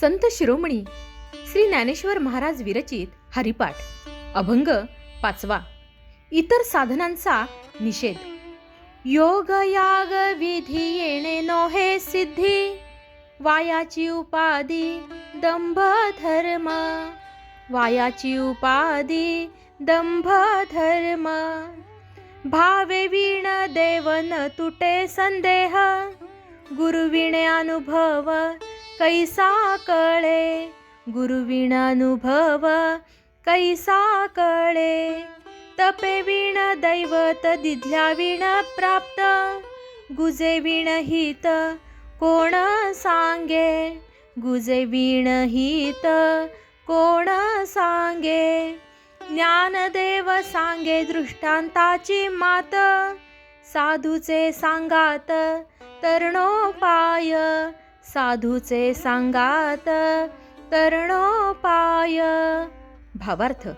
संत शिरोमणी श्री ज्ञानेश्वर महाराज विरचित हरिपाठ अभंग पाचवा. इतर साधनांचा निषेध. योग याग विधी येणे नोहे सिद्धी वायाची उपाधी दंभ धर्म वायाची उपाधी दंभ धर्म भावे वीण देवन तुटे संदेह गुरुविणे अनुभव कैसा कळे गुरुविण अनुभव कैसा कळे तपे विण दैवत दिधल्या विण प्राप्त गुजे विण हित कोण सांगे गुजे विण हित कोण सांगे? ज्ञानदेव सांगे दृष्टांताची मात साधूचे सांगात तरणोपाय साधूचे सांगात तरणोपाय. भावार्थ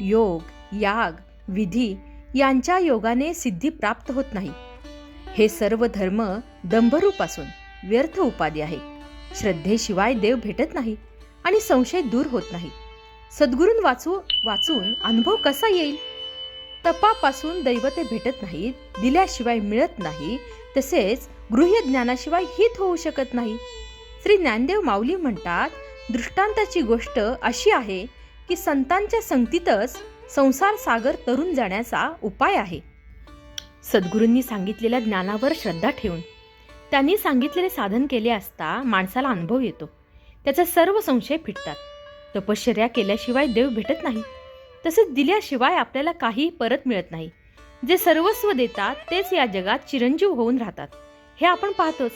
योग याग विधी यांच्या योगाने सिद्धी प्राप्त होत नाही. हे सर्व धर्म दंभरूप असून व्यर्थ उपाधी आहे. श्रद्धेशिवाय देव भेटत नाही आणि संशय दूर होत नाही. सद्गुरून वाचू वाचून अनुभव कसा येईल? तपापासून दैवते भेटत नाहीत दिल्याशिवाय मिळत नाही तसेच गृह्य ज्ञानाशिवाय हित होऊ शकत नाही. श्री ज्ञानदेव माऊली म्हणतात दृष्टांताची गोष्ट अशी आहे की संतांच्या संगतीतच संसार सागर तरुण जाण्याचा उपाय आहे. सद्गुरूंनी सांगितलेल्या ज्ञानावर श्रद्धा ठेवून त्यांनी सांगितलेले साधन केले असता माणसाला अनुभव येतो. त्याचे सर्व संशय फिटतात. तपश्चर्या केल्याशिवाय देव भेटत नाही. तसेच दिल्याशिवाय आपल्याला काही परत मिळत नाही. जे सर्वस्व देतात तेच या जगात चिरंजीव होऊन राहतात. हे आपण पाहतोच.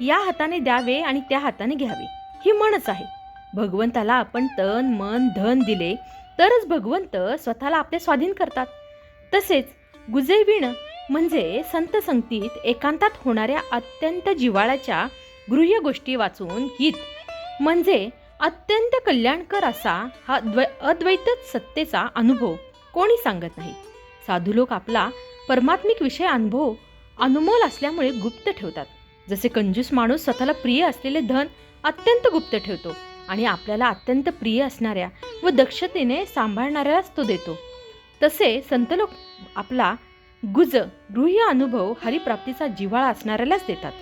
या हाताने द्यावे आणि त्या हाताने घ्यावे. ही म्हणच आहे. भगवंताला आपण तन मन धन दिले तरच भगवंत स्वतःला आपले स्वाधीन करतात. तसेच गुजेविण म्हणजे संत संगतीत एकांतात होणाऱ्या अत्यंत जिव्हाळ्याच्या गृह्य गोष्टी वाचून हित म्हणजे अत्यंत कल्याणकर असा हा द्वै अद्वैत सत्तेचा अनुभव कोणी सांगत नाही. साधू लोक आपला परमात्मिक विषय अनुभव अनमोल असल्यामुळे गुप्त ठेवतात. जसे कंजूस माणूस स्वतःला प्रिय असलेले धन अत्यंत गुप्त ठेवतो आणि आपल्याला अत्यंत प्रिय असणाऱ्या व दक्षतेने सांभाळणाऱ्यालाच तो देतो. तसे संत लोक आपला गुज गृह्य अनुभव हरिप्राप्तीचा जिव्हाळा असणाऱ्यालाच देतात.